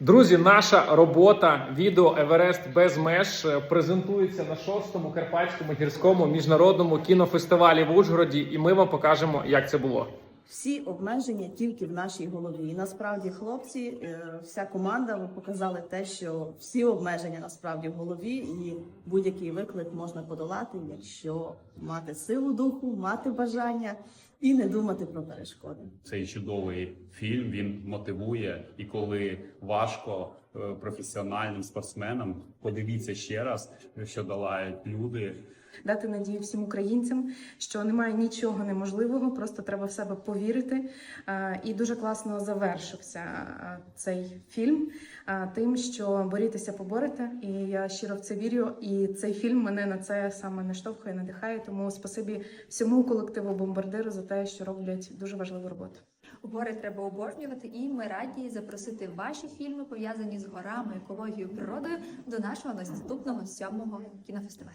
Друзі, наша робота відео Еверест без меж презентується на шостому карпатському гірському міжнародному кінофестивалі в Ужгороді, і ми вам покажемо, як це було. Всі обмеження тільки в нашій голові. І насправді, хлопці, е, вся команда ви показали те, що всі обмеження насправді в голові, і будь-який виклик можна подолати, якщо мати силу духу, мати бажання і не думати про перешкоди. Цей чудовий фільм він мотивує, і коли важко е, професіональним спортсменам, подивіться ще раз, що долають люди. Дати надію всім українцям, що немає нічого неможливого, просто треба в себе повірити. Е, І дуже класно завершився е, цей фільм е, тим, що борітеся поборете. І я щиро в це вірю. І цей фільм мене на це саме наштовхує, надихає. Тому спасибі всьому колективу бомбардиру за те, що роблять дуже важливу роботу. Гори треба обожнювати, і ми раді запросити ваші фільми, пов'язані з горами, екологією, природою, до нашого наступного сьомого кінофестивалю.